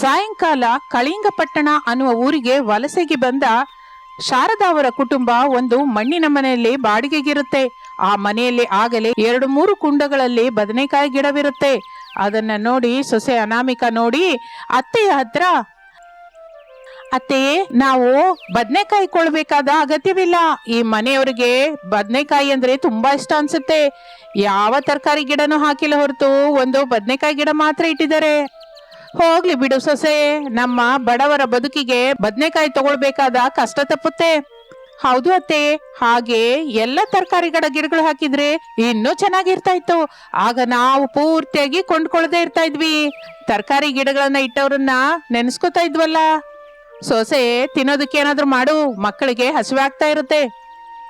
ಸಾಯಂಕಾಲ ಕಳಿಂಗಪಟ್ಟಣ ಅನ್ನುವ ಊರಿಗೆ ವಲಸೆಗೆ ಬಂದ ಶಾರದಾ ಅವರ ಕುಟುಂಬ ಒಂದು ಮಣ್ಣಿನ ಮನೆಯಲ್ಲಿ ಬಾಡಿಗೆಗಿರುತ್ತೆ. ಆ ಮನೆಯಲ್ಲಿ ಆಗಲೇ ಎರಡು ಮೂರು ಕುಂಡಗಳಲ್ಲಿ ಬದನೆಕಾಯಿ ಗಿಡವಿರುತ್ತೆ. ಅದನ್ನ ನೋಡಿ ಸೊಸೆ ಅನಾಮಿಕ ನೋಡಿ, ಅತ್ತೆಯ ಹತ್ರ ಅತ್ತೆ ನಾವು ಬದನೆಕಾಯಿ ಕೊಳ್ಬೇಕಾದ ಅಗತ್ಯವಿಲ್ಲ. ಈ ಮನೆಯವರಿಗೆ ಬದನೆಕಾಯಿ ಅಂದ್ರೆ ತುಂಬಾ ಇಷ್ಟ ಅನ್ಸುತ್ತೆ. ಯಾವ ತರಕಾರಿ ಗಿಡನೂ ಹಾಕಿಲ್ಲ ಹೊರತು ಒಂದು ಬದನೆಕಾಯಿ ಗಿಡ ಮಾತ್ರ ಇಟ್ಟಿದ್ದಾರೆ. ಹೋಗ್ಲಿ ಬಿಡು ಸೊಸೆ. ನಮ್ಮ ಬಡವರ ಬದುಕಿಗೆ ಬದನೆಕಾಯಿ ತಗೊಳ್ಬೇಕಾದ ಕಷ್ಟ ತಪ್ಪುತ್ತೆ. ಹೌದು ಅತ್ತೆ. ಹಾಗೆ ಎಲ್ಲ ತರಕಾರಿಗಳ ಗಿಡಗಳು ಹಾಕಿದ್ರೆ ಇನ್ನೂ ಚೆನ್ನಾಗಿರ್ತಾ ಇತ್ತು ಆಗ ನಾವು ಪೂರ್ತಿಯಾಗಿ ಕೊಂಡ್ಕೊಳ್ಳದೆ ಇರ್ತಾ ಇದ್ವಿ. ತರಕಾರಿ ಗಿಡಗಳನ್ನ ಇಟ್ಟವ್ರನ್ನ ನೆನೆಸ್ಕೊತಾ ಇದ್ವಲ್ಲ. ಸೊಸೆ, ತಿನ್ನೋದಕ್ಕೆ ಏನಾದ್ರೂ ಮಾಡು. ಮಕ್ಕಳಿಗೆ ಹಸಿವೆ ಆಗ್ತಾ ಇರುತ್ತೆ.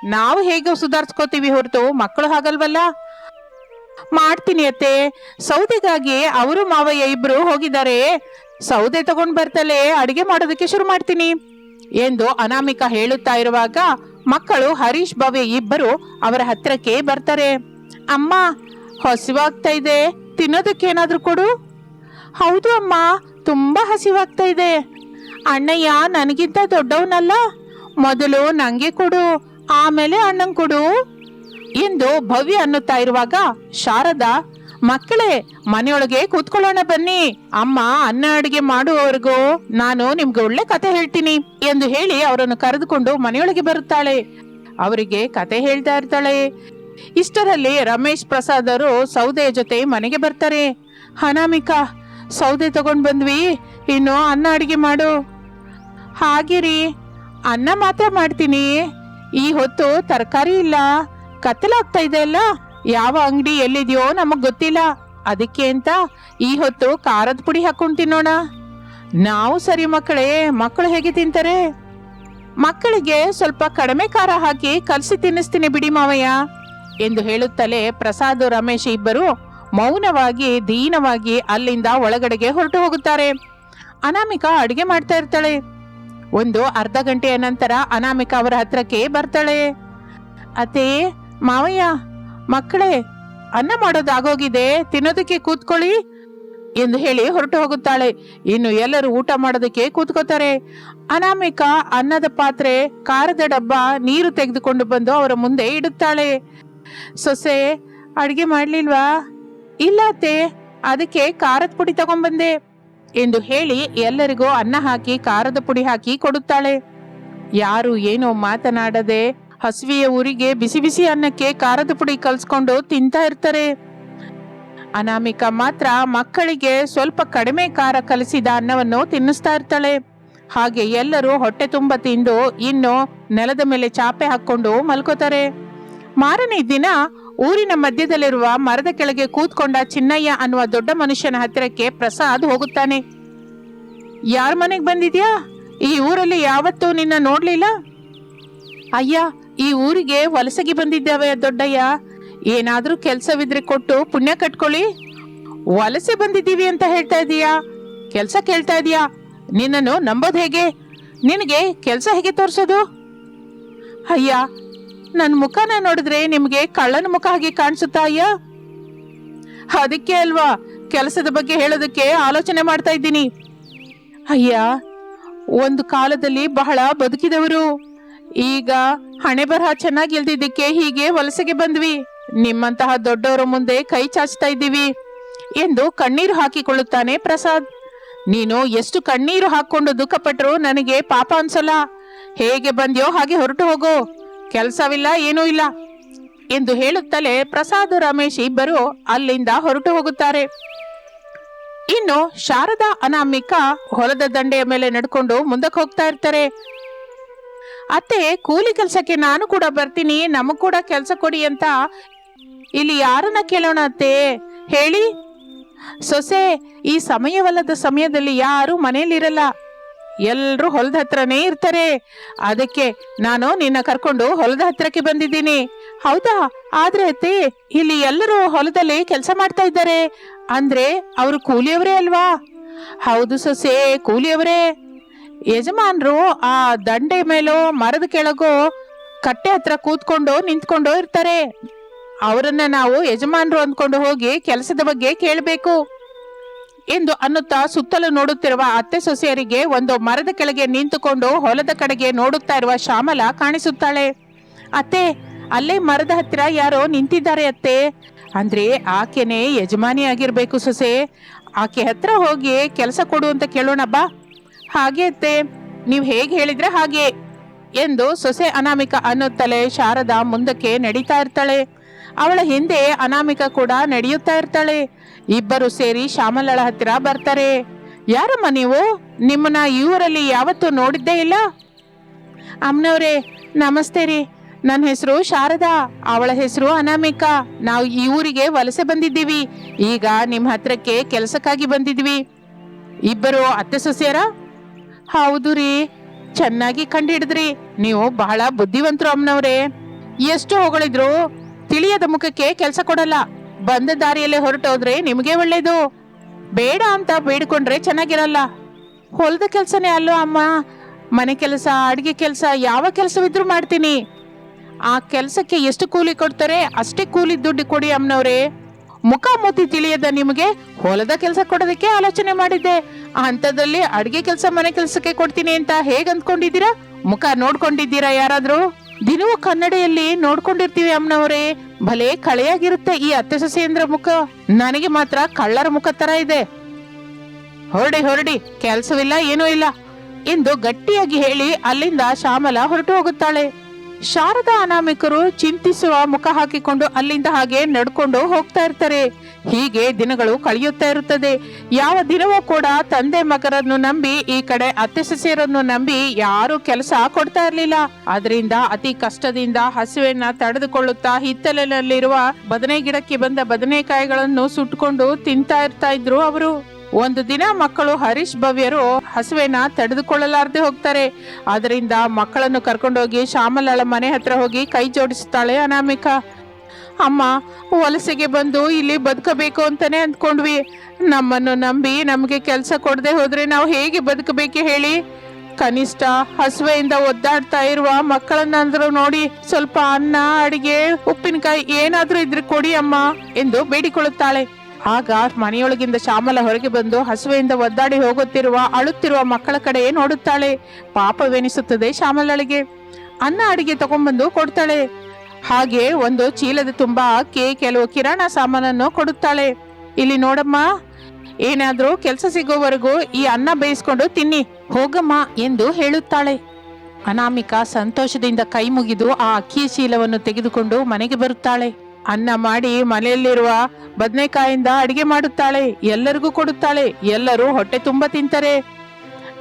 ನಾವು ಹೇಗೆ ಸುಧಾರಿಸ್ಕೋತೀವಿ ಹೊರತು ಮಕ್ಕಳು ಹಾಗಲ್ವಲ್ಲ? ಮಾಡ್ತೀನಿ ಅತ್ತೆ. ಸೌದೆಗಾಗಿ ಅವರು ಮಾವಯ್ಯ ಇಬ್ರು ಹೋಗಿದ್ದಾರೆ. ಸೌದೆ ತಗೊಂಡ್ ಬರ್ತಲೆ ಅಡಿಗೆ ಮಾಡೋದಕ್ಕೆ ಶುರು ಮಾಡ್ತೀನಿ. ಎಂದು ಅನಾಮಿಕ ಹೇಳುತ್ತಾ ಇರುವಾಗ ಮಕ್ಕಳು ಹರೀಶ್, ಭವ್ಯ ಇಬ್ಬರು ಅವರ ಹತ್ರಕ್ಕೆ ಬರ್ತಾರೆ. ಅಮ್ಮ, ಹಸಿವಾಗ್ತಾ ಇದೆ. ತಿನ್ನೋದಕ್ಕೆ ಏನಾದ್ರೂ ಕೊಡು. ಹೌದು ಅಮ್ಮ, ತುಂಬಾ ಹಸಿವಾಗ್ತಾ ಇದೆ. ಅಣ್ಣಯ್ಯ ನನಗಿಂತ ದೊಡ್ಡವನಲ್ಲ. ಮೊದಲು ನನಗೆ ಕೊಡು, ಆಮೇಲೆ ಅಣ್ಣಂಗೆ ಕೊಡು. ಎಂದು ಭವ್ಯ ಅನ್ನುತ್ತಾ ಇರುವಾಗ ಶಾರದಾ, ಮಕ್ಕಳೇ, ಮನೆಯೊಳಗೆ ಕೂತ್ಕೊಳ್ಳೋಣ ಬನ್ನಿ. ಅಮ್ಮ, ಅನ್ನ ಅಡುಗೆ ಮಾಡುವವರೆಗೂ ನಾನು ನಿಮ್ಗೆ ಒಳ್ಳೆ ಕತೆ ಹೇಳ್ತೀನಿ ಎಂದು ಹೇಳಿ ಅವರನ್ನು ಕರೆದುಕೊಂಡು ಮನೆಯೊಳಗೆ ಬರುತ್ತಾಳೆ. ಅವರಿಗೆ ಕತೆ ಹೇಳ್ತಾ ಇರ್ತಾಳೆ. ಇಷ್ಟರಲ್ಲಿ ರಮೇಶ್ ಪ್ರಸಾದ್ ಅವರು ಸೌದೆಯ ಜೊತೆ ಮನೆಗೆ ಬರ್ತಾರೆ. ಅನಾಮಿಕಾ, ಸೌದೆ ತಗೊಂಡ್ ಬಂದ್ವಿ, ಇನ್ನು ಅನ್ನ ಅಡುಗೆ ಮಾಡು. ಹಾಗಿರಿ, ಅನ್ನ ಮಾತ್ರ ಮಾಡ್ತೀನಿ. ಈ ಹೊತ್ತು ತರಕಾರಿ ಇಲ್ಲ. ಕತ್ತಲಾಗ್ತಾ ಇದೆ ಅಲ್ಲ? ಯಾವ ಅಂಗಡಿ ಎಲ್ಲಿದೆಯೋ ನಮಗ್ ಗೊತ್ತಿಲ್ಲ. ಅದಕ್ಕೆ ಅಂತ ಈ ಹೊತ್ತು ಖಾರದ ಪುಡಿ ಹಾಕೊಂಡ್ ತಿನ್ನೋಣ. ನಾವು ಸರಿ ಮಕ್ಕಳೇ, ಮಕ್ಕಳು ಹೇಗೆ ತಿಂತಾರೆ? ಮಕ್ಕಳಿಗೆ ಸ್ವಲ್ಪ ಕಡಿಮೆ ಖಾರ ಹಾಕಿ ಕಲಸಿ ತಿನ್ನಿಸ್ತೀನಿ ಬಿಡಿ ಮಾವಯ್ಯ. ಎಂದು ಹೇಳುತ್ತಲೇ ಪ್ರಸಾದ್, ರಮೇಶ್ ಇಬ್ಬರು ಮೌನವಾಗಿ, ದೀನವಾಗಿ ಅಲ್ಲಿಂದ ಒಳಗಡೆಗೆ ಹೊರಟು ಹೋಗುತ್ತಾರೆ. ಅನಾಮಿಕಾ ಅಡುಗೆ ಮಾಡ್ತಾ ಇರ್ತಾಳೆ. ಒಂದು ಅರ್ಧ ಗಂಟೆಯ ನಂತರ ಅನಾಮಿಕಾ ಅವರ ಹತ್ರಕ್ಕೆ ಬರ್ತಾಳೆ. ಅತ್ತೆ ಮಾವಯ್ಯ, ಮಕ್ಕಳೇ, ಅನ್ನ ಮಾಡೋದಾಗೋಗಿದೆ, ತಿನ್ನೋದಕ್ಕೆ ಕೂತ್ಕೊಳ್ಳಿ ಎಂದು ಹೇಳಿ ಹೊರಟು ಹೋಗುತ್ತಾಳೆ. ಇನ್ನು ಎಲ್ಲರೂ ಊಟ ಮಾಡೋದಕ್ಕೆ ಕೂತ್ಕೋತಾರೆ ಅನಾಮಿಕ ಅನ್ನದ ಪಾತ್ರೆ, ಖಾರದ ಡಬ್ಬ, ನೀರು ತೆಗೆದುಕೊಂಡು ಬಂದು ಅವರ ಮುಂದೆ ಇಡುತ್ತಾಳೆ. ಸೊಸೆ, ಅಡಿಗೆ ಮಾಡ್ಲಿಲ್ವಾ? ಇಲ್ಲ ಅದಕ್ಕೆ ಖಾರದ ಪುಡಿ ತಗೊಂಡ್ಬಂದೆ ಎಂದು ಹೇಳಿ ಎಲ್ಲರಿಗೂ ಅನ್ನ ಹಾಕಿ, ಖಾರದ ಪುಡಿ ಹಾಕಿ ಕೊಡುತ್ತಾಳೆ. ಯಾರು ಏನೋ ಮಾತನಾಡದೆ ಹಸಿವೆಯ ಊರಿಗೆ ಬಿಸಿ ಬಿಸಿ ಅನ್ನಕ್ಕೆ ಖಾರದ ಪುಡಿ ಕಲ್ಸ್ಕೊಂಡು ತಿಂತಾ ಇರ್ತಾರೆ. ಅನಾಮಿಕ ಮಾತ್ರ ಮಕ್ಕಳಿಗೆ ಸ್ವಲ್ಪ ಕಡಿಮೆ ಖಾರ ಕಲಿಸಿದ ಅನ್ನವನ್ನು ತಿನ್ನಿಸ್ತಾ ಇರ್ತಾಳೆ. ಹಾಗೆ ಎಲ್ಲರೂ ಹೊಟ್ಟೆ ತುಂಬ ತಿಂದು ಇನ್ನು ನೆಲದ ಮೇಲೆ ಚಾಪೆ ಹಾಕೊಂಡು ಮಲ್ಕೋತಾರೆ. ಮಾರನೇ ದಿನ ಊರಿನ ಮಧ್ಯದಲ್ಲಿರುವ ಮರದ ಕೆಳಗೆ ಕೂತ್ಕೊಂಡ ಚಿನ್ನಯ್ಯ ಅನ್ನುವ ದೊಡ್ಡ ಮನುಷ್ಯನ ಹತ್ತಿರಕ್ಕೆ ಪ್ರಸಾದ್ ಹೋಗುತ್ತಾನೆ. ಯಾರ ಮನೆಗೆ ಬಂದಿದ್ಯಾ? ಈ ಊರಲ್ಲಿ ಯಾವತ್ತೂ ನಿನ್ನ ನೋಡ್ಲಿಲ್ಲ? ಅಯ್ಯ ಈ ಊರಿಗೆ ವಲಸೆಗೆ ಬಂದಿದ್ದಾವೆ ದೊಡ್ಡಯ್ಯ. ಏನಾದರೂ ಕೆಲಸವಿದ್ರೆ ಕೊಟ್ಟು ಪುಣ್ಯ ಕಟ್ಕೊಳ್ಳಿ. ವಲಸೆ ಬಂದಿದ್ದೀವಿ ಅಂತ ಹೇಳ್ತಾ ಇದೀಯಾ? ಕೆಲಸ ಕೇಳ್ತಾ ಇದೀಯಾ? ನಿನ್ನನ್ನು ನಂಬೋದು ಹೇಗೆ? ನಿನಗೆ ಕೆಲಸ ಹೇಗೆ ತೋರಿಸೋದು? ಅಯ್ಯ ನನ್ನ ಮುಖನ ನೋಡಿದ್ರೆ ನಿಮಗೆ ಕಳ್ಳನ ಮುಖ ಹಾಗೆ ಕಾಣಿಸುತ್ತಾ ಅಯ್ಯ? ಅದಕ್ಕೆ ಅಲ್ವಾ ಕೆಲಸದ ಬಗ್ಗೆ ಹೇಳೋದಕ್ಕೆ ಆಲೋಚನೆ ಮಾಡ್ತಾ ಇದ್ದೀನಿ. ಅಯ್ಯ, ಒಂದು ಕಾಲದಲ್ಲಿ ಬಹಳ ಬದುಕಿದವರು. ಈಗ ಹಣೆ ಬರಹ ಚೆನ್ನಾಗಿ ಇಲ್ದಿದ್ದಕ್ಕೆ ಹೀಗೆ ವಲಸೆಗೆ ಬಂದ್ವಿ. ನಿಮ್ಮಂತಹ ದೊಡ್ಡವರ ಮುಂದೆ ಕೈ ಚಾಚ್ತಾ ಇದ್ದೀವಿ ಎಂದು ಕಣ್ಣೀರು ಹಾಕಿಕೊಳ್ಳುತ್ತಾನೆ ಪ್ರಸಾದ್. ನೀನು ಎಷ್ಟು ಕಣ್ಣೀರು ಹಾಕೊಂಡು ದುಃಖಪಟ್ಟರು ನನಗೆ ಪಾಪ ಅನ್ಸಲ್ಲ. ಹೇಗೆ ಬಂದ್ಯೋ ಹಾಗೆ ಹೊರಟು ಹೋಗೋ. ಕೆಲಸವಿಲ್ಲ, ಏನೂ ಇಲ್ಲ ಎಂದು ಹೇಳುತ್ತಲೇ ಪ್ರಸಾದ್, ರಮೇಶ್ ಇಬ್ಬರು ಅಲ್ಲಿಂದ ಹೊರಟು ಹೋಗುತ್ತಾರೆ. ಇನ್ನು ಶಾರದಾ, ಅನಾಮಿಕ ಹೊಲದ ದಂಡೆಯ ಮೇಲೆ ನಡ್ಕೊಂಡು ಮುಂದಕ್ಕೆ ಹೋಗ್ತಾ ಇರ್ತಾರೆ. ಅತ್ತೆ, ಕೂಲಿ ಕೆಲಸಕ್ಕೆ ನಾನು ಕೂಡ ಬರ್ತೀನಿ, ನಮಗ್ ಕೂಡ ಕೆಲಸ ಕೊಡಿ ಅಂತ ಇಲ್ಲಿ ಯಾರನ್ನ ಕೇಳೋಣ ಅತ್ತೆ? ಹೇಳಿ. ಸೊಸೆ, ಈ ಸಮಯವಲ್ಲದ ಸಮಯದಲ್ಲಿ ಯಾರು ಮನೆಯಲ್ಲಿರಲ್ಲ. ಎಲ್ರು ಹೊಲದ ಹತ್ರನೇ ಇರ್ತಾರೆ. ಅದಕ್ಕೆ ನಾನು ನಿನ್ನ ಕರ್ಕೊಂಡು ಹೊಲದ ಹತ್ರಕ್ಕೆ ಬಂದಿದ್ದೀನಿ. ಹೌದಾ? ಆದ್ರೆ ಅತ್ತೆ, ಇಲ್ಲಿ ಎಲ್ಲರೂ ಹೊಲದಲ್ಲಿ ಕೆಲಸ ಮಾಡ್ತಾ ಇದ್ದಾರೆ. ಅಂದ್ರೆ ಅವರು ಕೂಲಿಯವರೇ ಅಲ್ವಾ? ಹೌದು ಸೊಸೆ, ಕೂಲಿಯವರೇ. ಯಜಮಾನ್ರು ಆ ದಂಡೆ ಮೇಲೋ ಮರದ ಕೆಳಗೋ ಕಟ್ಟೆ ಹತ್ರ ಕೂತ್ಕೊಂಡು ನಿಂತ್ಕೊಂಡು ಇರ್ತಾರೆ. ಅವರನ್ನ ನಾವು ಯಜಮಾನ್ರು ಅಂದ್ಕೊಂಡು ಹೋಗಿ ಕೆಲಸದ ಬಗ್ಗೆ ಕೇಳಬೇಕು. ಎಂದು ಅನ್ನುತ್ತಾ ಸುತ್ತಲೂ ನೋಡುತ್ತಿರುವ ಅತ್ತೆ ಸೊಸೆಯರಿಗೆ ಒಂದು ಮರದ ಕೆಳಗೆ ನಿಂತುಕೊಂಡು ಹೊಲದ ಕಡೆಗೆ ನೋಡುತ್ತಾ ಇರುವ ಶ್ಯಾಮಲ ಕಾಣಿಸುತ್ತಾಳೆ. ಅತ್ತೆ, ಅಲ್ಲೇ ಮರದ ಹತ್ತಿರ ಯಾರೋ ನಿಂತಿದ್ದಾರೆ ಅತ್ತೆ. ಅಂದ್ರೆ ಆಕೆನೆ ಯಜಮಾನಿ ಆಗಿರ್ಬೇಕು ಸೊಸೆ. ಆಕೆ ಹತ್ರ ಹೋಗಿ ಕೆಲಸ ಕೊಡು ಅಂತ ಕೇಳೋಣ ಬಾ. ಹಾಗೆ ಅತ್ತೆ, ನೀವು ಹೇಗೆ ಹೇಳಿದ್ರೆ ಹಾಗೆ ಎಂದು ಸೊಸೆ ಅನಾಮಿಕ ಅನ್ನುತ್ತಲೇ ಶಾರದಾ ಮುಂದಕ್ಕೆ ನಡೀತಾ ಇರ್ತಾಳೆ. ಅವಳ ಹಿಂದೆ ಅನಾಮಿಕ ಕೂಡ ನಡೆಯುತ್ತಾ ಇರ್ತಾಳೆ. ಇಬ್ಬರು ಸೇರಿ ಶ್ಯಾಮಲಳ ಹತ್ತಿರ ಬರ್ತಾರೆ. ಯಾರಮ್ಮ ನೀವು? ನಿಮ್ಮನ್ನ ಈ ಊರಲ್ಲಿ ಯಾವತ್ತೂ ನೋಡಿದ್ದೇ ಇಲ್ಲ? ಅಮ್ಮನವ್ರೆ, ನಮಸ್ತೆ ರೀ. ನನ್ನ ಹೆಸರು ಶಾರದಾ, ಅವಳ ಹೆಸರು ಅನಾಮಿಕಾ. ನಾವು ಈ ಊರಿಗೆ ವಲಸೆ ಬಂದಿದ್ದೀವಿ. ಈಗ ನಿಮ್ಮ ಹತ್ರಕ್ಕೆ ಕೆಲಸಕ್ಕಾಗಿ ಬಂದಿದ್ವಿ. ಇಬ್ಬರು ಅತ್ತೆ ಸೊಸೆಯರ? ಹೌದು ರೀ. ಚೆನ್ನಾಗಿ ಕಂಡಿಡಿದ್ರಿ. ನೀವು ಬಹಳ ಬುದ್ಧಿವಂತರು ಅಮ್ಮನವ್ರೆ ಎಷ್ಟು ಹೊಗಳಿದ್ರು ತಿಳಿಯದ ಮುಖಕ್ಕೆ ಕೆಲಸ ಕೊಡಲ್ಲ. ಬಂದ ದಾರಿಯಲ್ಲೇ ಹೊರಟೋದ್ರೆ ನಿಮಗೆ ಒಳ್ಳೇದು. ಬೇಡ ಅಂತ ಬೇಡಿಕೊಂಡ್ರೆ ಚೆನ್ನಾಗಿರಲ್ಲ. ಹೊಲದ ಕೆಲಸನೇ ಅಲ್ಲೋ ಅಮ್ಮ? ಮನೆ ಕೆಲಸ, ಅಡುಗೆ ಕೆಲಸ, ಯಾವ ಕೆಲಸವಿದ್ರೂ ಮಾಡ್ತೀನಿ. ಆ ಕೆಲಸಕ್ಕೆ ಎಷ್ಟು ಕೂಲಿ ಕೊಡ್ತಾರೆ ಅಷ್ಟೇ ಕೂಲಿ ದುಡ್ಡು ಕೊಡಿ ಅಮ್ಮನವ್ರೆ ಮುಖ ಮೂತಿ ತಿಳಿಯದ ನಿಮಗೆ ಹೊಲದ ಕೆಲಸ ಕೊಡೋದಕ್ಕೆ ಆಲೋಚನೆ ಮಾಡಿದ್ದೆ. ಅಂತದಲ್ಲಿ ಅಡಿಗೆ ಕೆಲಸ, ಮನೆ ಕೆಲಸಕ್ಕೆ ಕೊಡ್ತೀನಿ ಅಂತ ಹೇಗ್ ಅಂದ್ಕೊಂಡಿದ್ದೀರಾ? ಮುಖ ನೋಡ್ಕೊಂಡಿದ್ದೀರಾ ಯಾರಾದ್ರೂ? ದಿನವೂ ಕನ್ನಡಿಯಲ್ಲಿ ನೋಡ್ಕೊಂಡಿರ್ತೀವಿ ಅಮ್ಮನವರೇ. ಭಲೆ ಕಳೆಯಾಗಿರುತ್ತೆ ಈ ಅತ್ತೆ ಸೊಸೆಯಂದ್ರ ಮುಖ. ನನಗೆ ಮಾತ್ರ ಕಳ್ಳರ ಮುಖ ತರ ಇದೆ. ಹೊರಡಿ ಹೊರಡಿ, ಕೆಲಸವಿಲ್ಲ, ಏನೂ ಇಲ್ಲ. ಎಂದು ಗಟ್ಟಿಯಾಗಿ ಹೇಳಿ ಅಲ್ಲಿಂದ ಶ್ಯಾಮಲ ಹೊರಟು ಹೋಗುತ್ತಾಳೆ. ಶಾರದಾ ಅನಾಮಿಕರು ಚಿಂತಿಸುವ ಮುಖ ಹಾಕಿಕೊಂಡು ಅಲ್ಲಿಂದ ಹಾಗೆ ನಡ್ಕೊಂಡು ಹೋಗ್ತಾ ಇರ್ತಾರೆ. ಹೀಗೆ ದಿನಗಳು ಕಳೆಯುತ್ತಾ ಇರುತ್ತದೆ. ಯಾವ ದಿನವೂ ಕೂಡ ತಂದೆ ಮಗರನ್ನು ನಂಬಿ, ಈ ಕಡೆ ಅತ್ತೆ ಸೊಸೆಯರನ್ನು ನಂಬಿ ಯಾರು ಕೆಲಸ ಕೊಡ್ತಾ ಇರ್ಲಿಲ್ಲ. ಅದರಿಂದ ಅತಿ ಕಷ್ಟದಿಂದ ಹಸುವೆನ್ನ ತಡೆದುಕೊಳ್ಳುತ್ತಾ ಹಿತ್ತಲಿನಲ್ಲಿರುವ ಬದನೆ ಗಿಡಕ್ಕೆ ಬಂದ ಬದನೆಕಾಯಿಗಳನ್ನು ಸುಟ್ಕೊಂಡು ತಿಂತಾ ಇರ್ತಾ ಇದ್ರು ಅವರು. ಒಂದು ದಿನ ಮಕ್ಕಳು ಹರೀಶ್ ಭವ್ಯರು ಹಸುವೆನ ತಡೆದುಕೊಳ್ಳಲಾರದೆ ಹೋಗ್ತಾರೆ. ಅದರಿಂದ ಮಕ್ಕಳನ್ನು ಕರ್ಕೊಂಡೋಗಿ ಶ್ಯಾಮಲಾಳ ಮನೆ ಹತ್ರ ಹೋಗಿ ಕೈ ಜೋಡಿಸುತ್ತಾಳೆ ಅನಾಮಿಕ. ಅಮ್ಮ, ವಲಸೆಗೆ ಬಂದು ಇಲ್ಲಿ ಬದುಕಬೇಕು ಅಂತಾನೆ ಅಂದ್ಕೊಂಡ್ವಿ. ನಮ್ಮನ್ನು ನಂಬಿ ನಮಗೆ ಕೆಲಸ ಕೊಡದೆ ಹೋದ್ರೆ ನಾವು ಹೇಗೆ ಬದುಕಬೇಕು ಹೇಳಿ? ಕನಿಷ್ಠ ಹಸುವೆಯಿಂದ ಒದ್ದಾಡ್ತಾ ಇರುವ ಮಕ್ಕಳನ್ನಂದ್ರು ನೋಡಿ ಸ್ವಲ್ಪ ಅನ್ನ, ಅಡಿಗೆ, ಉಪ್ಪಿನಕಾಯಿ ಏನಾದ್ರೂ ಇದ್ರೆ ಕೊಡಿ ಅಮ್ಮ ಎಂದು ಬೇಡಿಕೊಳ್ಳುತ್ತಾಳೆ. ಆಗ ಮನೆಯೊಳಗಿಂದ ಶ್ಯಾಮಲ ಹೊರಗೆ ಬಂದು ಹಸುವೆಯಿಂದ ಒದ್ದಾಡಿ ಹೋಗುತ್ತಿರುವ, ಅಳುತ್ತಿರುವ ಮಕ್ಕಳ ಕಡೆ ನೋಡುತ್ತಾಳೆ. ಪಾಪವೆನಿಸುತ್ತದೆ ಶ್ಯಾಮಲಳಿಗೆ. ಅನ್ನ ಅಡಿಗೆ ತಗೊಂಡ್ಬಂದು ಕೊಡ್ತಾಳೆ. ಹಾಗೆ ಒಂದು ಚೀಲದ ತುಂಬಾ ಅಕ್ಕಿ, ಕೆಲವು ಕಿರಾಣ ಸಾಮಾನನ್ನು ಕೊಡುತ್ತಾಳೆ. ಇಲ್ಲಿ ನೋಡಮ್ಮ, ಏನಾದರೂ ಕೆಲಸ ಸಿಗೋವರೆಗೂ ಈ ಅನ್ನ ಬೇಯಿಸ್ಕೊಂಡು ತಿನ್ನಿ, ಹೋಗಮ್ಮ ಎಂದು ಹೇಳುತ್ತಾಳೆ. ಅನಾಮಿಕಾ ಸಂತೋಷದಿಂದ ಕೈ ಮುಗಿದು ಆ ಅಕ್ಕಿಯ ಚೀಲವನ್ನು ತೆಗೆದುಕೊಂಡು ಮನೆಗೆ ಬರುತ್ತಾಳೆ. ಅನ್ನ ಮಾಡಿ ಮನೆಯಲ್ಲಿರುವ ಬದನೆಕಾಯಿಂದ ಅಡಿಗೆ ಮಾಡುತ್ತಾಳೆ, ಎಲ್ಲರಿಗೂ ಕೊಡುತ್ತಾಳೆ, ಎಲ್ಲರೂ ಹೊಟ್ಟೆ ತುಂಬ ತಿಂತಾರೆ.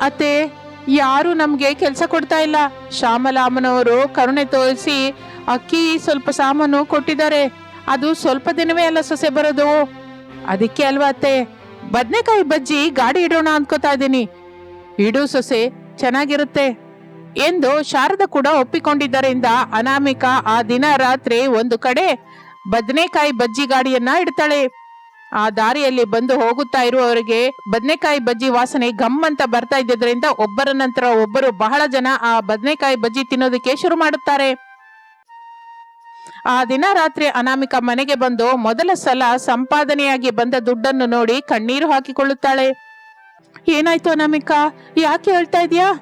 ಅತ್ತೆ, ಯಾರು ನಮ್ಗೆ ಕೆಲಸ ಕೊಡ್ತಾ ಇಲ್ಲ. ಶ್ಯಾಮಲಾಮನವರು ಕರುಣೆ ತೋರಿಸಿ ಅಕ್ಕಿ ಸ್ವಲ್ಪ ಸಾಮಾನು ಕೊಟ್ಟಿದ್ದಾರೆ. ಅದು ಸ್ವಲ್ಪ ದಿನವೇ ಅಲ್ಲ ಸೊಸೆ ಬರೋದು. ಅದಕ್ಕೆ ಅಲ್ವಾ ಅತ್ತೆ? ಬದನೆಕಾಯಿ ಬಜ್ಜಿ ಗಾಡಿ ಇಡೋಣ ಅನ್ಕೋತಾ ಇದ್ದೀನಿ. ಇಡು ಸೊಸೆ, ಚೆನ್ನಾಗಿರುತ್ತೆ. ಎಂದು ಶಾರದ ಕೂಡ ಒಪ್ಪಿಕೊಂಡಿದ್ದರಿಂದ ಅನಾಮಿಕಾ ಆ ದಿನ ರಾತ್ರಿ ಒಂದು ಕಡೆ ಬದನೆಕಾಯಿ ಬಜ್ಜಿ ಗಾಡಿಯನ್ನ ಇಡ್ತಾಳೆ. ಆ ದಾರಿಯಲ್ಲಿ ಬಂದು ಹೋಗುತ್ತಾ ಇರುವವರಿಗೆ ಬದನೆಕಾಯಿ ಬಜ್ಜಿ ವಾಸನೆ ಗಮ್ ಅಂತ ಬರ್ತಾ ಇದ್ದಿದ್ರಿಂದ ಒಬ್ಬರ ನಂತರ ಒಬ್ಬರು ಬಹಳ ಜನ ಆ ಬದನೆಕಾಯಿ ಬಜ್ಜಿ ತಿನ್ನೋದಕ್ಕೆ ಶುರು ಮಾಡುತ್ತಾರೆ. ಆ ದಿನ ರಾತ್ರಿ ಅನಾಮಿಕಾ ಮನೆಗೆ ಬಂದು ಮೊದಲ ಸಲ ಸಂಪಾದನೆಯಾಗಿ ಬಂದ ದುಡ್ಡನ್ನು ನೋಡಿ ಕಣ್ಣೀರು ಹಾಕಿಕೊಳ್ಳುತ್ತಾಳೆ. ಏನಾಯ್ತು ಅನಾಮಿಕಾ? ಯಾಕೆ ಹೇಳ್ತಾ ಇದೀಯಾ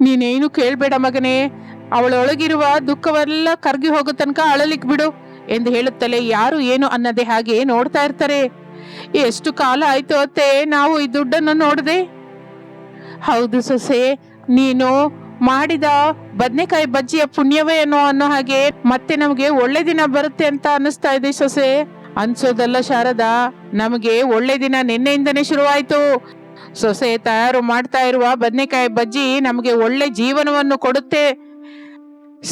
ನೀನೇನು ಕೇಳ್ಬೇಡ ಮಗನೇ. ಅವಳೊಳಗಿರುವ ದುಃಖವೆಲ್ಲ ಕರ್ಗಿ ಹೋಗೋ ತನಕ ಅಳಲಿಕ್ ಬಿಡು. ಎಂದು ಹೇಳುತ್ತಲೇ ಯಾರು ಏನು ಅನ್ನದೆ ಹಾಗೆ ನೋಡ್ತಾ ಇರ್ತಾರೆ. ಎಷ್ಟು ಕಾಲ ಆಯ್ತು ಅತ್ತೆ, ನಾವು ಈ ದುಡ್ಡನ್ನು ನೋಡದೆ? ಹೌದು ಸೊಸೆ, ನೀನು ಮಾಡಿದ ಬದನೆಕಾಯಿ ಬಜ್ಜಿಯ ಪುಣ್ಯವೇ ಏನೋ ಅನ್ನೋ ಹಾಗೆ ಮತ್ತೆ ನಮಗೆ ಒಳ್ಳೆ ದಿನ ಬರುತ್ತೆ ಅಂತ ಅನ್ನಿಸ್ತಾ ಇದೆ ಸೊಸೆ. ಅನ್ಸೋದಲ್ಲ ಶಾರದಾ, ನಮಗೆ ಒಳ್ಳೆ ದಿನ ನಿನ್ನೆಯಿಂದನೇ ಶುರುವಾಯ್ತು. ಸೊಸೆ, ತಯಾರು ಮಾಡ್ತಾ ಇರುವ ಬದನೆಕಾಯಿ ಬಜ್ಜಿ ನಮಗೆ ಒಳ್ಳೆ ಜೀವನವನ್ನು ಕೊಡುತ್ತೆ.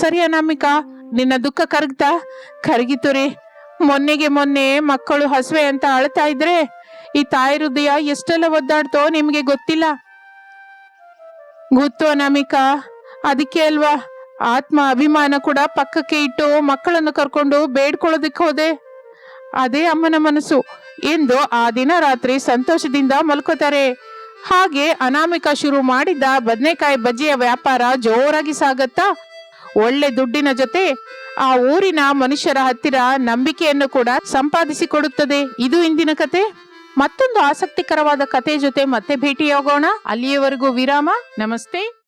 ಸರಿ ಅನಾಮಿಕಾ ನಿನ್ನ ದುಃಖ ಕರಗ್ತಾ? ಕರಗಿತು ರೀ. ಮೊನ್ನೆಗೆ ಮೊನ್ನೆ ಮಕ್ಕಳು ಹಸುವೆ ಅಂತ ಅಳ್ತಾ ಇದ್ರೆ ಈ ತಾಯಿ ಹೃದಯ ಎಷ್ಟೆಲ್ಲ ಒದ್ದಾಡ್ತೋ ನಿಮ್ಗೆ ಗೊತ್ತಿಲ್ಲ. ಗೊತ್ತು ಅನಾಮಿಕಾ. ಅದಕ್ಕೆ ಅಲ್ವಾ? ಆತ್ಮ ಅಭಿಮಾನ ಕೂಡ ಪಕ್ಕಕ್ಕೆ ಇಟ್ಟು ಮಕ್ಕಳನ್ನು ಕರ್ಕೊಂಡು ಬೇಡ್ಕೊಳ್ಳೋದಕ್ಕೆ ಹೋದೆ. ಅದೇ ಅಮ್ಮನ ಮನಸ್ಸು. ಎಂದು ಆ ದಿನ ರಾತ್ರಿ ಸಂತೋಷದಿಂದ ಮಲ್ಕೋತಾರೆ. ಹಾಗೆ ಅನಾಮಿಕ ಶುರು ಮಾಡಿದ್ದ ಬದನೆಕಾಯಿ ಬಜ್ಜಿಯ ವ್ಯಾಪಾರ ಜೋರಾಗಿ ಸಾಗತ್ತಾ ಒಳ್ಳೆ ದುಡ್ಡಿನ ಜೊತೆ ಆ ಊರಿನ ಮನುಷ್ಯರ ಹತ್ತಿರ ನಂಬಿಕೆಯನ್ನು ಕೂಡ ಸಂಪಾದಿಸಿಕೊಡುತ್ತದೆ. ಇದು ಇಂದಿನ ಕತೆ. ಮತ್ತೊಂದು ಆಸಕ್ತಿಕರವಾದ ಕತೆ ಜೊತೆ ಮತ್ತೆ ಭೇಟಿಯಾಗೋಣ. ಅಲ್ಲಿಯವರೆಗೂ ವಿರಾಮ. ನಮಸ್ತೆ.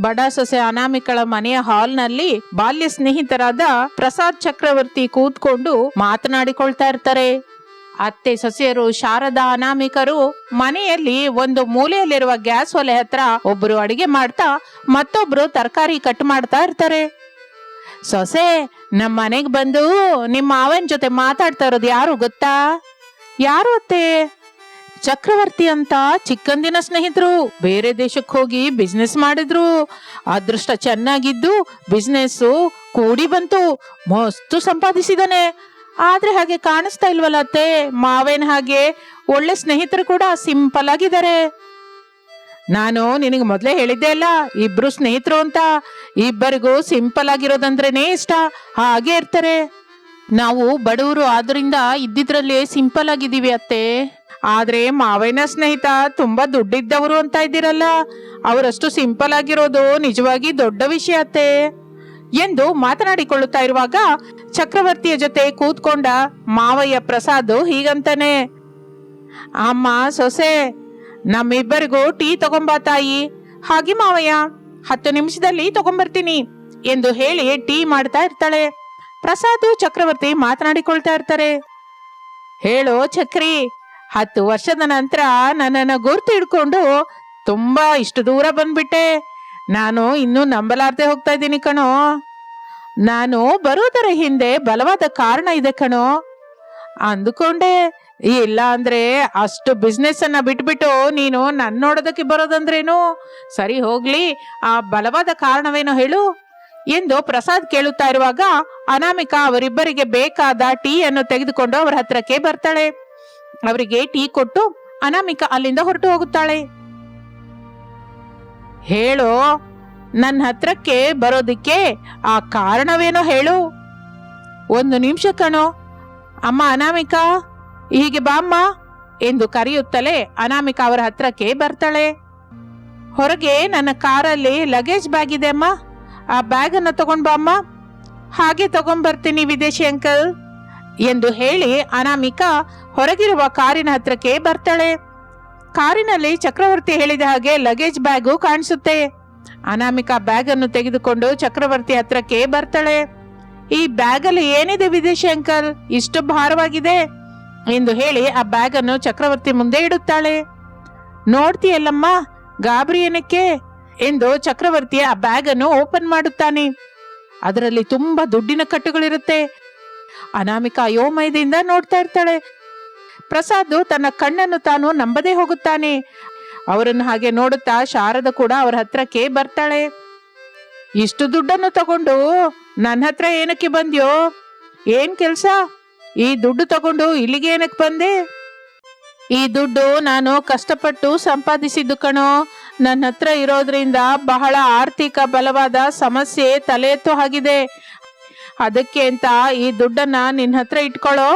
ಬಡ ಸೊಸೆ ಅನಾಮಿಕಳ ಮನೆಯ ಹಾಲ್ನಲ್ಲಿ ಬಾಲ್ಯ ಸ್ನೇಹಿತರಾದ ಪ್ರಸಾದ್ ಚಕ್ರವರ್ತಿ ಕೂತ್ಕೊಂಡು ಮಾತನಾಡಿಕೊಳ್ತಾ ಇರ್ತಾರೆ. ಅತ್ತೆ ಸೊಸೆಯರು ಶಾರದಾ ಅನಾಮಿಕರು ಮನೆಯಲ್ಲಿ ಒಂದು ಮೂಲೆಯಲ್ಲಿರುವ ಗ್ಯಾಸ್ ಒಲೆ ಹತ್ರ ಒಬ್ರು ಅಡಿಗೆ ಮಾಡ್ತಾ ಮತ್ತೊಬ್ರು ತರಕಾರಿ ಕಟ್ ಮಾಡ್ತಾ ಇರ್ತಾರೆ. ಸೊಸೆ ನಮ್ಮ ಮನೆಗ್ ಬಂದು ನಿಮ್ಮ ಮಾವನ್ ಜೊತೆ ಮಾತಾಡ್ತಾ ಇರೋದು ಯಾರು ಗೊತ್ತಾ? ಯಾರು ಅತ್ತೆ? ಚಕ್ರವರ್ತಿ ಅಂತ ಚಿಕ್ಕಂದಿನ ಸ್ನೇಹಿತರು ಬೇರೆ ದೇಶಕ್ಕೆ ಹೋಗಿ ಬಿಸ್ನೆಸ್ ಮಾಡಿದ್ರು. ಅದೃಷ್ಟ ಚೆನ್ನಾಗಿದ್ದು ಬಿಸ್ನೆಸ್ ಕೂಡಿ ಬಂತು. ಮಸ್ತು ಸಂಪಾದಿಸಿದಾನೆ. ಆದ್ರೆ ಹಾಗೆ ಕಾಣಿಸ್ತಾ ಇಲ್ವಲ್ಲ ಅತ್ತೆ? ಮಾವೇನ್ ಹಾಗೆ ಒಳ್ಳೆ ಸ್ನೇಹಿತರು ಕೂಡ ಸಿಂಪಲ್ ಆಗಿದ್ದಾರೆ. ನಾನು ನಿನಗೆ ಮೊದಲೇ ಹೇಳಿದ್ದೆ ಅಲ್ಲ, ಇಬ್ರು ಸ್ನೇಹಿತರು ಅಂತ. ಇಬ್ಬರಿಗೂ ಸಿಂಪಲ್ ಆಗಿರೋದಂದ್ರೇನೆ ಇಷ್ಟ. ಹಾಗೆ ಇರ್ತಾರೆ. ನಾವು ಬಡವರು ಆದ್ರಿಂದ ಇದ್ದಿದ್ರಲ್ಲಿ ಸಿಂಪಲ್ ಆಗಿದ್ದೀವಿ ಅತ್ತೆ. ಆದ್ರೆ ಮಾವೇನ ಸ್ನೇಹಿತ ತುಂಬಾ ದುಡ್ಡಿದ್ದವರು ಅಂತ ಇದ್ದೀರಲ್ಲ, ಅವರಷ್ಟು ಸಿಂಪಲ್ ಆಗಿರೋದು ನಿಜವಾಗಿ ದೊಡ್ಡ ವಿಷಯ ಅತ್ತೆ. ಎಂದು ಮಾತನಾಡಿಕೊಳ್ಳುತ್ತಾ ಇರುವಾಗ ಚಕ್ರವರ್ತಿಯ ಜೊತೆ ಕೂತ್ಕೊಂಡ ಮಾವಯ್ಯ ಪ್ರಸಾದ್ ಹೀಗಂತಾನೆ, ಅಮ್ಮ, ಸೊಸೆ, ನಮ್ಮಿಬ್ಬರಿಗೂ ಟೀ ತಗೊಂಬಾ ತಾಯಿ. ಹಾಗೆ ಮಾವಯ್ಯ, ಹತ್ತು ನಿಮಿಷದಲ್ಲಿ ತಗೊಂಬರ್ತೀನಿ, ಎಂದು ಹೇಳಿ ಟೀ ಮಾಡ್ತಾ ಇರ್ತಾಳೆ. ಪ್ರಸಾದ್ ಚಕ್ರವರ್ತಿ ಮಾತನಾಡಿಕೊಳ್ತಾ ಇರ್ತಾರೆ. ಹೇಳೋ ಚಕ್ರಿ, ಹತ್ತು ವರ್ಷದ ನಂತರ ನನ್ನನ್ನು ಗುರ್ತು ಹಿಡ್ಕೊಂಡು ತುಂಬಾ ಇಷ್ಟು ದೂರ ಬಂದ್ಬಿಟ್ಟೆ. ನಾನು ಇನ್ನೂ ನಂಬಲಾರ್ದೆ ಹೋಗ್ತಾ ಇದ್ದೀನಿ ಕಣೋ. ನಾನು ಬರುವುದರ ಹಿಂದೆ ಬಲವಾದ ಕಾರಣ ಇದೆ ಕಣೋ. ಅಂದುಕೊಂಡೆ, ಇಲ್ಲ ಅಂದ್ರೆ ಅಷ್ಟು ಬಿಸ್ನೆಸ್ ಅನ್ನ ಬಿಟ್ಬಿಟ್ಟು ನೀನು ನನ್ನ ನೋಡೋದಕ್ಕೆ ಬರೋದಂದ್ರೇನು? ಸರಿ ಹೋಗ್ಲಿ, ಆ ಬಲವಾದ ಕಾರಣವೇನು ಹೇಳು. ಎಂದು ಪ್ರಸಾದ್ ಕೇಳುತ್ತಾ ಇರುವಾಗ ಅನಾಮಿಕಾ ಅವರಿಬ್ಬರಿಗೆ ಬೇಕಾದ ಟೀ ಅನ್ನು ತೆಗೆದುಕೊಂಡು ಅವರ ಹತ್ರಕ್ಕೆ ಬರ್ತಾಳೆ. ಅವರಿಗೆ ಟೀ ಕೊಟ್ಟು ಅನಾಮಿಕಾ ಅಲ್ಲಿಂದ ಹೊರಟು ಹೋಗುತ್ತಾಳೆ. ಹೇಳು ನನ್ನ ಹತ್ರಕ್ಕೆ ಬರೋದಿಕ್ಕೆ ಆ ಕಾರಣವೇನೋ ಹೇಳು. ಒಂದು ನಿಮಿಷ ಕಣೋ. ಅಮ್ಮ ಅನಾಮಿಕಾ, ಹೀಗೆ ಬಾಮ್ಮ ಎಂದು ಕರೆಯುತ್ತಲೇ ಅನಾಮಿಕಾ ಅವರ ಹತ್ರಕ್ಕೆ ಬರ್ತಾಳೆ. ಹೊರಗೆ ನನ್ನ ಕಾರಲ್ಲಿ ಲಗೇಜ್ ಬ್ಯಾಗ್ ಇದೆ ಅಮ್ಮ. ಆ ಬ್ಯಾಗ್ ಅನ್ನು ತಗೊಂಡ್ ಬಾಮ್ಮ ಹಾಗೆ ತಗೊಂಡ್ಬರ್ತೀನಿ ವಿದೇಶಿ ಅಂಕಲ್ ಎಂದು ಹೇಳಿ ಅನಾಮಿಕಾ ಹೊರಗಿರುವ ಕಾರಿನ ಹತ್ರಕ್ಕೆ ಬರ್ತಾಳೆ. ಕಾರಿನಲ್ಲಿ ಚಕ್ರವರ್ತಿ ಹೇಳಿದ ಹಾಗೆ ಲಗೇಜ್ ಬ್ಯಾಗು ಕಾಣಿಸುತ್ತೆ. ಅನಾಮಿಕಾ ಬ್ಯಾಗ್ ಅನ್ನು ತೆಗೆದುಕೊಂಡು ಚಕ್ರವರ್ತಿ ಹತ್ರಕ್ಕೆ ಬರ್ತಾಳೆ. ಈ ಬ್ಯಾಗ್ ಅಲ್ಲಿ ಏನಿದೆ ವಿದೇಶಿ ಅಂಕಲ್ ಇಷ್ಟು ಭಾರವಾಗಿದೆ ಎಂದು ಹೇಳಿ ಆ ಬ್ಯಾಗ್ ಅನ್ನು ಚಕ್ರವರ್ತಿ ಮುಂದೆ ಇಡುತ್ತಾಳೆ. ನೋಡ್ತೀಯಲ್ಲಮ್ಮ ಗಾಬರಿ ಏನಕ್ಕೆ ಎಂದು ಚಕ್ರವರ್ತಿ ಆ ಬ್ಯಾಗ್ ಅನ್ನು ಓಪನ್ ಮಾಡುತ್ತಾನೆ. ಅದರಲ್ಲಿ ತುಂಬಾ ದುಡ್ಡಿನ ಕಟ್ಟುಗಳಿರುತ್ತೆ. ಅನಾಮಿಕಾ ಅಯೋಮಯದಿಂದ ನೋಡ್ತಾ ಇರ್ತಾಳೆ. ಪ್ರಸಾದ್ ತನ್ನ ಕಣ್ಣನ್ನು ತಾನು ನಂಬದೇ ಹೋಗುತ್ತಾನೆ. ಅವರನ್ನು ಹಾಗೆ ನೋಡುತ್ತಾ ಶಾರದ ಕೂಡ ಅವರ ಹತ್ರಕ್ಕೆ ಬರ್ತಾಳೆ. ಇಷ್ಟು ದುಡ್ಡನ್ನು ತಗೊಂಡು ನನ್ನ ಹತ್ರ ಏನಕ್ಕೆ ಬಂದ್ಯೋ? ಏನ್ ಕೆಲ್ಸ? ಈ ದುಡ್ಡು ತಗೊಂಡು ಇಲ್ಲಿಗೆ ಏನಕ್ಕೆ ಬಂದೆ? ಈ ದುಡ್ಡು ನಾನು ಕಷ್ಟಪಟ್ಟು ಸಂಪಾದಿಸಿದ್ದು ಕಣೋ. ನನ್ನ ಹತ್ರ ಇರೋದ್ರಿಂದ ಬಹಳ ಆರ್ಥಿಕ ಬಲವಾದ ಸಮಸ್ಯೆ ತಲೆ ಎತ್ತು ಆಗಿದೆ ಅದಕ್ಕೆ ಅಂತ ಈ ದುಡ್ಡನ್ನ ನಿನ್ನ ಹತ್ರ ಇಟ್ಕೊಳ್ಳೋ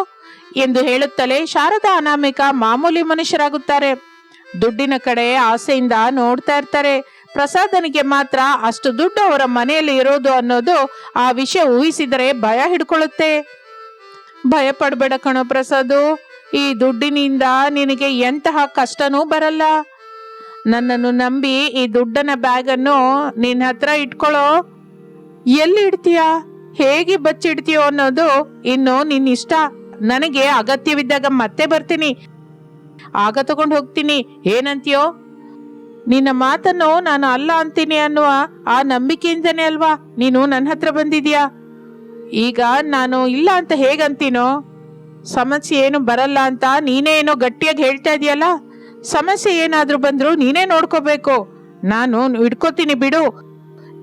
ಎಂದು ಹೇಳುತ್ತಲೇ ಶಾರದಾ ಅನಾಮಿಕ ಮಾಮೂಲಿ ಮನುಷ್ಯರಾಗುತ್ತಾರೆ. ದುಡ್ಡಿನ ಕಡೆ ಆಸೆಯಿಂದ ನೋಡ್ತಾ ಇರ್ತಾರೆ. ಪ್ರಸಾದನಿಗೆ ಮಾತ್ರ ಅಷ್ಟು ದುಡ್ಡು ಅವರ ಮನೆಯಲ್ಲಿ ಇರೋದು ಅನ್ನೋದು ಆ ವಿಷಯ ಊಹಿಸಿದರೆ ಭಯ ಹಿಡ್ಕೊಳ್ಳುತ್ತೆ. ಭಯ ಪಡ್ಬೇಡ ಕಣೋ ಪ್ರಸಾದು, ಈ ದುಡ್ಡಿನಿಂದ ನಿನಗೆ ಎಂತಹ ಕಷ್ಟನೂ ಬರಲ್ಲ. ನನ್ನನ್ನು ನಂಬಿ ಈ ದುಡ್ಡನ ಬ್ಯಾಗನ್ನು ನಿನ್ನ ಹತ್ರ ಇಟ್ಕೊಳ್ಳೋ. ಎಲ್ಲಿ ಇಡ್ತೀಯಾ? ಹೇಗೆ ಬಚ್ಚಿಡ್ತೀಯೋ ಅನ್ನೋದು ಇನ್ನು ನಿನ್ನ ಇಷ್ಟ ನನಗೆ ಅಗತ್ಯವಿದ್ದಾಗ ಮತ್ತೆ ಬರ್ತೀನಿ. ಆಗ ತಗೊಂಡು ಹೋಗ್ತೀನಿ. ಏನಂತೀಯೋ? ನಿನ್ನ ಮಾತನ್ನು ನಾನು ಅಲ್ಲ ಅಂತೀನಿ ಅನ್ನುವ ಆ ನಂಬಿಕೆಯಿಂದನೇ ಅಲ್ವಾ ನೀನು ನನ್ನ ಹತ್ರ ಬಂದಿದ್ಯಾ? ಈಗ ನಾನು ಇಲ್ಲ ಅಂತ ಹೇಗಂತೀನೋ? ಸಮಸ್ಯೆ ಏನು ಬರಲ್ಲ ಅಂತ ನೀನೇ ಏನೋ ಗಟ್ಟಿಯಾಗಿ ಹೇಳ್ತಾ ಇದೆಯಲ್ಲ? ಸಮಸ್ಯೆ ಏನಾದರೂ ಬಂದ್ರು ನೀನೇ ನೋಡ್ಕೋಬೇಕು. ನಾನು ಹಿಡ್ಕೋತೀನಿ ಬಿಡು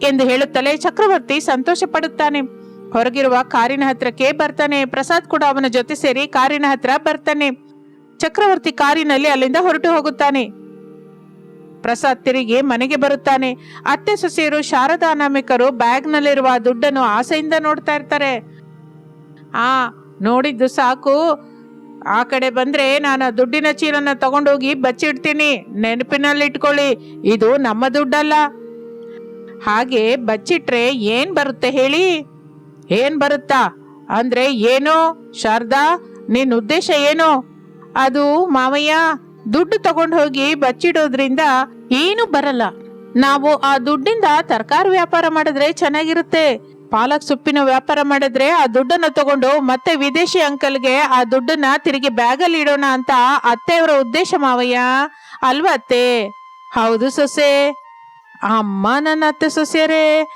ಎಂದು ಹೇಳುತ್ತಲೇ ಚಕ್ರವರ್ತಿ ಸಂತೋಷ ಪಡುತ್ತಾನೆ. ಹೊರಗಿರುವ ಕಾರಿನ ಹತ್ರಕ್ಕೆ ಬರ್ತಾನೆ. ಪ್ರಸಾದ್ ಕೂಡ ಅವನ ಜೊತೆ ಸೇರಿ ಕಾರಿನ ಹತ್ರ ಬರ್ತಾನೆ. ಚಕ್ರವರ್ತಿ ಕಾರಿನಲ್ಲಿ ಅಲ್ಲಿಂದ ಹೊರಟು ಹೋಗುತ್ತಾನೆ. ಪ್ರಸಾದ್ ತಿರುಗಿ ಮನೆಗೆ ಬರುತ್ತಾನೆ. ಅತ್ತೆ ಸೊಸೆಯರು ಶಾರದಾ ನಾಮಿಕರು ಬ್ಯಾಗ್ನಲ್ಲಿರುವ ದುಡ್ಡನ್ನು ಆಸೆಯಿಂದ ನೋಡ್ತಾ ಇರ್ತಾರೆ. ಆ, ನೋಡಿದ್ದು ಸಾಕು. ಆ ಕಡೆ ಬಂದ್ರೆ ನಾನು ದುಡ್ಡಿನ ಚೀಲನ ತಗೊಂಡೋಗಿ ಬಚ್ಚಿಡ್ತೀನಿ. ನೆನಪಿನಲ್ಲಿ ಇಟ್ಕೊಳ್ಳಿ ಇದು ನಮ್ಮ ದುಡ್ಡಲ್ಲ. ಹಾಗೆ ಬಚ್ಚಿಟ್ರೆ ಏನ್ ಬರುತ್ತೆ ಹೇಳಿ? ಏನ್ ಬರುತ್ತಾ? ಅಂದ್ರೆ ಏನು? ಶಾರದಾ, ನಿನ್ ಉದ್ದೇಶ ಏನು? ಅದು ಮಾವಯ್ಯ ದುಡ್ಡು ತಗೊಂಡು ಹೋಗಿ ಬಚ್ಚಿಡೋದ್ರಿಂದ ಏನು ಬರಲ್ಲ. ನಾವು ಆ ದುಡ್ಡಿಂದ ತರಕಾರಿ ವ್ಯಾಪಾರ ಮಾಡಿದ್ರೆ ಚೆನ್ನಾಗಿರುತ್ತೆ. ಪಾಲಕ್ ಸೊಪ್ಪಿನ ವ್ಯಾಪಾರ ಮಾಡಿದ್ರೆ ಆ ದುಡ್ಡನ್ನ ತಗೊಂಡು ಮತ್ತೆ ವಿದೇಶಿ ಅಂಕಲ್ಗೆ ಆ ದುಡ್ಡನ್ನ ತಿರುಗಿ ಬ್ಯಾಗಲ್ಲಿ ಇಡೋಣ ಅಂತ ಅತ್ತೆಯವರ ಉದ್ದೇಶ ಮಾವಯ್ಯ. ಅಲ್ವಾ ಅತ್ತೆ? ಹೌದು ಸೊಸೆ. ಅಮ್ಮ ನನ್ನ ಅತ್ತೆ ಸೊಸೆರೇ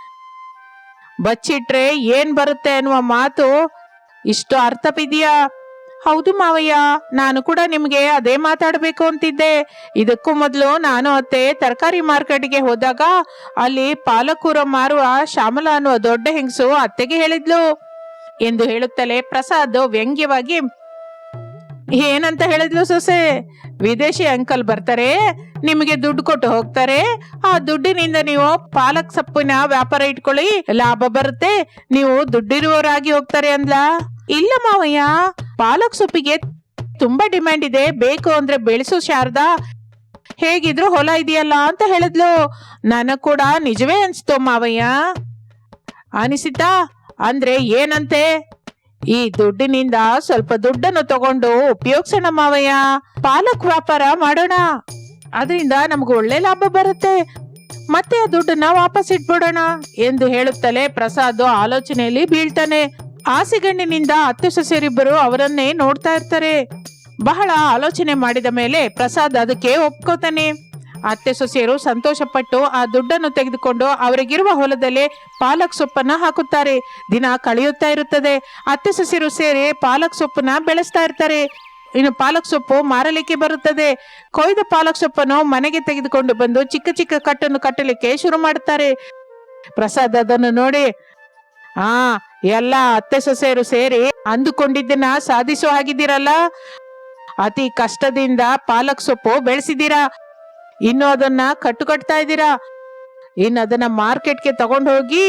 ಬಚ್ಚಿಟ್ರೆ ಏನ್ ಬರುತ್ತೆ ಅನ್ನುವ ಮಾತು ಇಷ್ಟು ಅರ್ಥ ಬಿದ್ಯಾ ಹೌದು ಮಾವಯ್ಯ, ನಾನು ಕೂಡ ನಿಮ್ಗೆ ಅದೇ ಮಾತಾಡಬೇಕು ಅಂತಿದ್ದೆ. ಇದಕ್ಕೂ ಮೊದಲು ನಾನು ಅತ್ತೆ ತರಕಾರಿ ಮಾರ್ಕೆಟ್ಗೆ ಹೋದಾಗ ಅಲ್ಲಿ ಪಾಲಕೂರ ಮಾರುವ ಶ್ಯಾಮಲ ಅನ್ನುವ ದೊಡ್ಡ ಹೆಂಗಸು ಅತ್ತೆಗೆ ಹೇಳಿದ್ಲು. ಎಂದು ಹೇಳುತ್ತಲೇ ಪ್ರಸಾದ್ ವ್ಯಂಗ್ಯವಾಗಿ, ಏನಂತ ಹೇಳಿದ್ಲು ಸೊಸೆ? ವಿದೇಶಿ ಅಂಕಲ್ ಬರ್ತಾರೆ, ನಿಮಗೆ ದುಡ್ಡು ಕೊಟ್ಟು ಹೋಗ್ತಾರೆ. ಆ ದುಡ್ಡಿನಿಂದ ನೀವು ಪಾಲಕ್ ಸೊಪ್ಪಿನ ವ್ಯಾಪಾರ ಇಟ್ಕೊಳ್ಳಿ, ಲಾಭ ಬರುತ್ತೆ. ನೀವು ದುಡ್ಡಿರುವವರಾಗಿ ಹೋಗ್ತಾರೆ ಅಂದ್ಲ? ಇಲ್ಲ ಮಾವಯ್ಯ, ಪಾಲಕ್ ಸೊಪ್ಪಿಗೆ ತುಂಬಾ ಡಿಮ್ಯಾಂಡ್ ಇದೆ. ಬೇಕು ಅಂದ್ರೆ ಬೆಳೆಸು ಶಾರದಾ. ಹೇಗಿದ್ರು ಹೊಲ ಇದೆಯಲ್ಲ ಅಂತ ಹೇಳಿದ್ಲು. ನನಗ್ ಕೂಡ ನಿಜವೇ ಅನ್ಸ್ತು ಮಾವಯ್ಯ. ಅನಿಸಿತಾ, ಅಂದ್ರೆ ಏನಂತೆ? ಈ ದುಡ್ಡಿನಿಂದ ಸ್ವಲ್ಪ ದುಡ್ಡನ್ನು ತಗೊಂಡು ಉಪಯೋಗಿಸೋಣ ಮಾವಯ್ಯ. ಪಾಲಕ್ ವ್ಯಾಪಾರ ಮಾಡೋಣ. ಅದರಿಂದ ನಮ್ಗೆ ಒಳ್ಳೆ ಲಾಭ ಬರುತ್ತೆ. ಮತ್ತೆ ಆ ದುಡ್ಡನ್ನ ವಾಪಸ್ ಇಟ್ಬಿಡೋಣ ಎಂದು ಹೇಳುತ್ತಲೇ ಪ್ರಸಾದ್ ಆಲೋಚನೆಯಲ್ಲಿ ಬೀಳ್ತಾನೆ. ಆಸೆಗಣ್ಣಿನಿಂದ ಅತ್ತೆ ಸೊಸೆಯರಿಬ್ಬರು ಅವರನ್ನೇ ನೋಡ್ತಾ ಇರ್ತಾರೆ. ಬಹಳ ಆಲೋಚನೆ ಮಾಡಿದ ಮೇಲೆ ಪ್ರಸಾದ್ ಅದಕ್ಕೆ ಒಪ್ಕೋತಾನೆ. ಅತ್ತೆ ಸೊಸೆಯರು ಸಂತೋಷಪಟ್ಟು ಆ ದುಡ್ಡನ್ನು ತೆಗೆದುಕೊಂಡು ಅವರಿಗಿರುವ ಹೊಲದಲ್ಲಿ ಪಾಲಕ್ ಸೊಪ್ಪನ್ನ ಹಾಕುತ್ತಾರೆ. ದಿನ ಕಳೆಯುತ್ತಾ ಇರುತ್ತದೆ. ಅತ್ತೆ ಸೊಸೆಯರು ಸೇರಿ ಪಾಲಕ್ ಸೊಪ್ಪನ್ನ ಬೆಳೆಸ್ತಾ ಇರ್ತಾರೆ. ಇನ್ನು ಪಾಲಕ್ ಸೊಪ್ಪು ಮಾರಲಿಕ್ಕೆ ಬರುತ್ತದೆ. ಕೊಯ್ದ ಪಾಲಕ್ ಸೊಪ್ಪನ್ನು ಮನೆಗೆ ತೆಗೆದುಕೊಂಡು ಬಂದು ಚಿಕ್ಕ ಚಿಕ್ಕ ಕಟ್ಟನ್ನು ಕಟ್ಟಲಿಕ್ಕೆ ಶುರು ಮಾಡುತ್ತಾರೆ. ಪ್ರಸಾದ್ ಅದನ್ನು ನೋಡಿ ಆ, ಎಲ್ಲ ಅತ್ತೆ ಸೊಸೆಯರು ಸೇರಿ ಅಂದುಕೊಂಡಿದ್ದನ್ನ ಸಾಧಿಸೋ ಆಗಿದ್ದೀರಲ್ಲ ಅತಿ ಕಷ್ಟದಿಂದ ಪಾಲಕ್ ಸೊಪ್ಪು ಬೆಳೆಸಿದ್ದೀರಾ? ಇನ್ನು ಅದನ್ನ ಕಟ್ಟು ಕಟ್ತಾ ಇದ್ದೀರಾ? ಇನ್ನು ಅದನ್ನ ಮಾರ್ಕೆಟ್ಗೆ ತಗೊಂಡು ಹೋಗಿ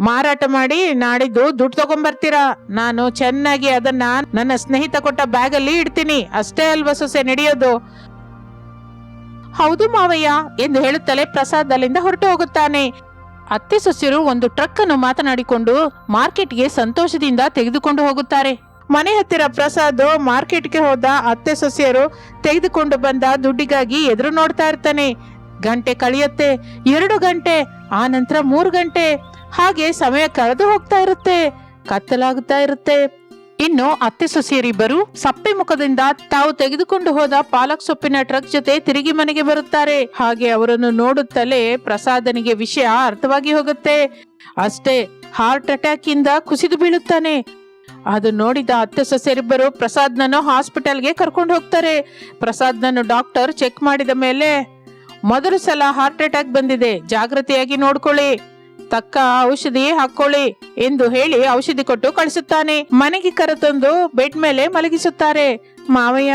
ಮಾರಾಟ ಮಾಡಿ ನಾಡಿದ್ದು ದುಡ್ಡು ತಗೊಂಡ್ಬರ್ತೀರಾ ನಾನು ಚೆನ್ನಾಗಿ ಅದನ್ನ ನನ್ನ ಸ್ನೇಹಿತ ಕೊಟ್ಟ ಬ್ಯಾಗಲ್ಲಿ ಇಡ್ತೀನಿ. ಅಷ್ಟೇ ಅಲ್ವಾ ಸೊಸೆ ನಡೆಯೋದು? ಹೌದು ಮಾವಯ್ಯ, ಎಂದು ಹೇಳುತ್ತಲೇ ಪ್ರಸಾದ್ ಅಲ್ಲಿಂದ ಹೊರಟು ಹೋಗುತ್ತಾನೆ. ಅತ್ತೆ ಸೊಸೆಯರು ಒಂದು ಟ್ರಕ್ ಅನ್ನು ಮಾತನಾಡಿಕೊಂಡು ಮಾರ್ಕೆಟ್ಗೆ ಸಂತೋಷದಿಂದ ತೆಗೆದುಕೊಂಡು ಹೋಗುತ್ತಾರೆ. ಮನೆ ಹತ್ತಿರ ಪ್ರಸಾದ್ ಮಾರ್ಕೆಟ್ಗೆ ಹೋದ ಅತ್ತೆ ಸೊಸೆಯರು ತೆಗೆದುಕೊಂಡು ಬಂದ ದುಡ್ಡಿಗಾಗಿ ಎದುರು ನೋಡ್ತಾ ಇರ್ತಾನೆ. ಗಂಟೆ ಕಳೆಯುತ್ತೆ, ಎರಡು ಗಂಟೆ, ಆ ನಂತರ ಮೂರು ಗಂಟೆ. ಹಾಗೆ ಸಮಯ ಕಳೆದು ಹೋಗ್ತಾ ಇರುತ್ತೆ ಕತ್ತಲಾಗುತ್ತಾ ಇರುತ್ತೆ. ಇನ್ನು ಅತ್ತೆ ಸೊಸೆಯರಿಬ್ಬರು ಸಪ್ಪೆ ಮುಖದಿಂದ ತಾವು ತೆಗೆದುಕೊಂಡು ಹೋದ ಪಾಲಕ್ ಸೊಪ್ಪಿನ ಟ್ರಕ್ ಜೊತೆ ತಿರುಗಿ ಮನೆಗೆ ಬರುತ್ತಾರೆ. ಹಾಗೆ ಅವರನ್ನು ನೋಡುತ್ತಲೇ ಪ್ರಸಾದನಿಗೆ ವಿಷಯ ಅರ್ಥವಾಗಿ ಹೋಗುತ್ತೆ. ಅಷ್ಟೇ ಹಾರ್ಟ್ ಅಟ್ಯಾಕ್ ಇಂದ ಕುಸಿದು ಬೀಳುತ್ತಾನೆ. ಅದು ನೋಡಿದ ಅತ್ತೆ ಸೊಸೆಯರಿಬ್ಬರು ಪ್ರಸಾದ್ನನ್ನು ಹಾಸ್ಪಿಟಲ್ಗೆ ಕರ್ಕೊಂಡು ಹೋಗ್ತಾರೆ. ಪ್ರಸಾದ್ನನ್ನು ಡಾಕ್ಟರ್ ಚೆಕ್ ಮಾಡಿದ ಮೇಲೆ, ಮೊದಲು ಸಲ ಹಾರ್ಟ್ ಅಟ್ಯಾಕ್ ಬಂದಿದೆ ಜಾಗೃತಿಯಾಗಿ ನೋಡ್ಕೊಳ್ಳಿ. ತಕ್ಕ ಔಷಧಿ ಹಾಕೊಳ್ಳಿ ಎಂದು ಹೇಳಿ ಔಷಧಿ ಕೊಟ್ಟು ಕಳಿಸುತ್ತಾನೆ. ಮನೆಗೆ ಕರೆತಂದು ಬೆಡ್ ಮೇಲೆ ಮಲಗಿಸುತ್ತಾರೆ. ಮಾವಯ್ಯ,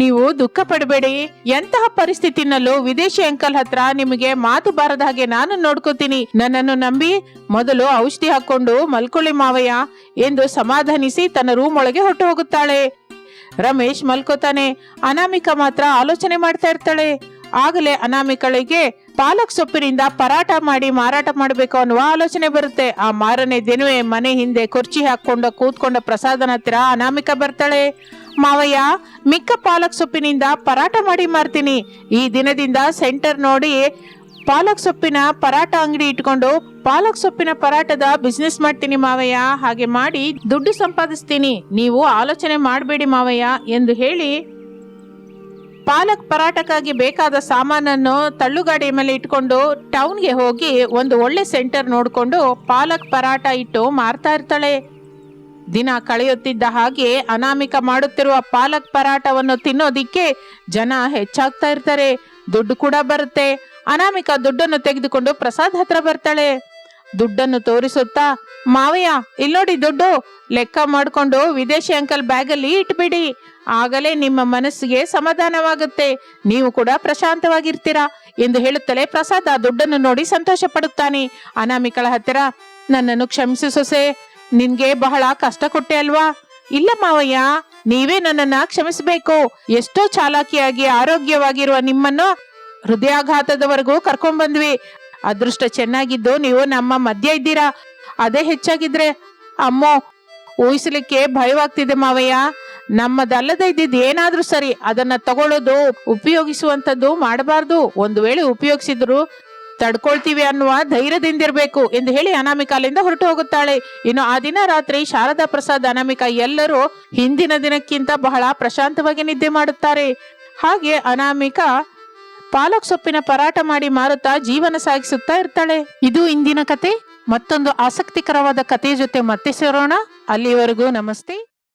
ನೀವು ದುಃಖ ಪಡಬೇಡಿ. ಎಂತಹ ಪರಿಸ್ಥಿತಿನಲ್ಲೂ ವಿದೇಶಿ ಅಂಕಲ್ ಹತ್ರ ನಿಮಗೆ ಮಾತು ಬಾರದ ಹಾಗೆ ನಾನು ನೋಡ್ಕೋತೀನಿ. ನನ್ನನ್ನು ನಂಬಿ ಮೊದಲು ಔಷಧಿ ಹಾಕೊಂಡು ಮಲ್ಕೊಳ್ಳಿ ಮಾವಯ್ಯ ಎಂದು ಸಮಾಧಾನಿಸಿ ತನ್ನ ರೂಮ್ ಒಳಗೆ ಹೊಟ್ಟು ಹೋಗುತ್ತಾಳೆ. ರಮೇಶ್ ಮಲ್ಕೋತಾನೆ. ಅನಾಮಿಕಾ ಮಾತ್ರ ಆಲೋಚನೆ ಮಾಡ್ತಾ ಇರ್ತಾಳೆ. ಆಗಲೇ ಅನಾಮಿಕಳಿಗೆ ಪಾಲಕ್ ಸೊಪ್ಪಿನಿಂದ ಪರಾಟ ಮಾಡಿ ಮಾರಾಟ ಮಾಡಬೇಕು ಅನ್ನುವ ಆಲೋಚನೆ ಬರುತ್ತೆ. ಆ ಮಾರನೇ ದಿನವೇ ಮನೆ ಹಿಂದೆ ಕುರ್ಚಿ ಹಾಕೊಂಡು ಕೂತ್ಕೊಂಡ ಪ್ರಸಾದನ ಹತ್ತಿರ ಅನಾಮಿಕ ಬರ್ತಾಳೆ. ಮಾವಯ್ಯ, ಮಿಕ್ಕ ಪಾಲಕ್ ಸೊಪ್ಪಿನಿಂದ ಪರಾಟ ಮಾಡಿ ಮಾರ್ತೀನಿ. ಈ ದಿನದಿಂದ ಸೆಂಟರ್ ನೋಡಿ ಪಾಲಕ್ ಸೊಪ್ಪಿನ ಪರಾಟ ಅಂಗಡಿ ಇಟ್ಕೊಂಡು ಪಾಲಕ್ ಸೊಪ್ಪಿನ ಪರಾಟದ ಬಿಸ್ನೆಸ್ ಮಾಡ್ತೀನಿ ಮಾವಯ್ಯ. ಹಾಗೆ ಮಾಡಿ ದುಡ್ಡು ಸಂಪಾದಿಸ್ತೀನಿ. ನೀವು ಆಲೋಚನೆ ಮಾಡಬೇಡಿ ಮಾವಯ್ಯ ಎಂದು ಹೇಳಿ ಪಾಲಕ್ ಪರಾಟಕ್ಕಾಗಿ ಬೇಕಾದ ಸಾಮಾನನ್ನು ತಳ್ಳುಗಾಡಿ ಮೇಲೆ ಇಟ್ಕೊಂಡು ಟೌನ್ಗೆ ಹೋಗಿ ಒಂದು ಒಳ್ಳೆ ಸೆಂಟರ್ ನೋಡಿಕೊಂಡು ಪಾಲಕ್ ಪರಾಟ ಇಟ್ಟು ಮಾರ್ತಾ ಇರ್ತಾಳೆ. ದಿನ ಕಳೆಯುತ್ತಿದ್ದ ಹಾಗೆ ಅನಾಮಿಕ ಮಾಡುತ್ತಿರುವ ಪಾಲಕ್ ಪರಾಟವನ್ನು ತಿನ್ನೋದಿಕ್ಕೆ ಜನ ಹೆಚ್ಚಾಗ್ತಾ ಇರ್ತಾರೆ. ದುಡ್ಡು ಕೂಡ ಬರುತ್ತೆ. ಅನಾಮಿಕ ದುಡ್ಡನ್ನು ತೆಗೆದುಕೊಂಡು ಪ್ರಸಾದ್ ಹತ್ರ ಬರ್ತಾಳೆ. ದುಡ್ಡನ್ನು ತೋರಿಸುತ್ತಾ, ಮಾವಯ್ಯ ಇಲ್ಲೋಡಿ ದುಡ್ಡು, ಲೆಕ್ಕ ಮಾಡಿಕೊಂಡು ವಿದೇಶಿ ಅಂಕಲ್ ಬ್ಯಾಗಲ್ಲಿ ಇಟ್ಬಿಡಿ. ಆಗಲೇ ನಿಮ್ಮ ಮನಸ್ಸಿಗೆ ಸಮಾಧಾನವಾಗುತ್ತೆ. ನೀವು ಕೂಡ ಪ್ರಶಾಂತವಾಗಿರ್ತೀರಾ? ಎಂದು ಹೇಳುತ್ತಲೇ ಪ್ರಸಾದ ದುಡ್ಡನ್ನು ನೋಡಿ ಸಂತೋಷ ಪಡುತ್ತಾನೆ. ಅನಾಮಿಕಳ ಹತ್ತಿರ, ನನ್ನನ್ನು ಕ್ಷಮಿಸು ಸೊಸೆ. ನಿನ್ಗೆ ಬಹಳ ಕಷ್ಟ ಕೊಟ್ಟೆ ಅಲ್ವಾ? ಇಲ್ಲ ಮಾವಯ್ಯ, ನೀವೇ ನನ್ನನ್ನ ಕ್ಷಮಿಸಬೇಕು. ಎಷ್ಟೋ ಚಾಲಾಕಿಯಾಗಿ ಆರೋಗ್ಯವಾಗಿರುವ ನಿಮ್ಮನ್ನು ಹೃದಯಾಘಾತದವರೆಗೂ ಕರ್ಕೊಂಡ್ ಬಂದ್ವಿ. ಅದೃಷ್ಟ ಚೆನ್ನಾಗಿದ್ದು ನೀವು ನಮ್ಮ ಮಧ್ಯ ಇದ್ದೀರಾ. ಅದೇ ಹೆಚ್ಚಾಗಿದ್ರೆ, ಅಮ್ಮೋ, ಊಹಿಸಲಿಕ್ಕೆ ಭಯವಾಗ್ತಿದೆ ಮಾವಯ್ಯ. ನಮ್ಮದಲ್ಲದೆ ಇದ್ದಿದ್ದು ಏನಾದ್ರೂ ಸರಿ, ಅದನ್ನ ತಗೊಳ್ಳೋದು ಉಪಯೋಗಿಸುವಂತದ್ದು ಮಾಡಬಾರ್ದು. ಒಂದು ವೇಳೆ ಉಪಯೋಗಿಸಿದ್ರು ತಡ್ಕೊಳ್ತೀವಿ ಅನ್ನುವ ಧೈರ್ಯದಿಂದಿರ್ಬೇಕು ಎಂದು ಹೇಳಿ ಅನಾಮಿಕಾಲಿಂದ ಹೊರಟು ಹೋಗುತ್ತಾಳೆ. ಇನ್ನು ಆ ದಿನ ರಾತ್ರಿ ಶಾರದಾ ಪ್ರಸಾದ್, ಅನಾಮಿಕಾ ಎಲ್ಲರೂ ಹಿಂದಿನ ದಿನಕ್ಕಿಂತ ಬಹಳ ಪ್ರಶಾಂತವಾಗಿ ನಿದ್ದೆ ಮಾಡುತ್ತಾರೆ. ಹಾಗೆ ಅನಾಮಿಕ ಪಾಲಕ್ ಸೊಪ್ಪಿನ ಪರಾಟ ಮಾಡಿ ಮಾರುತ್ತಾ ಜೀವನ ಸಾಗಿಸುತ್ತಾ ಇರ್ತಾಳೆ. ಇದು ಇಂದಿನ ಕತೆ. ಮತ್ತೊಂದು ಆಸಕ್ತಿಕರವಾದ ಕಥೆಯ ಜೊತೆ ಮತ್ತೆ ಸೇರೋಣ. ಅಲ್ಲಿವರೆಗೂ ನಮಸ್ತೆ.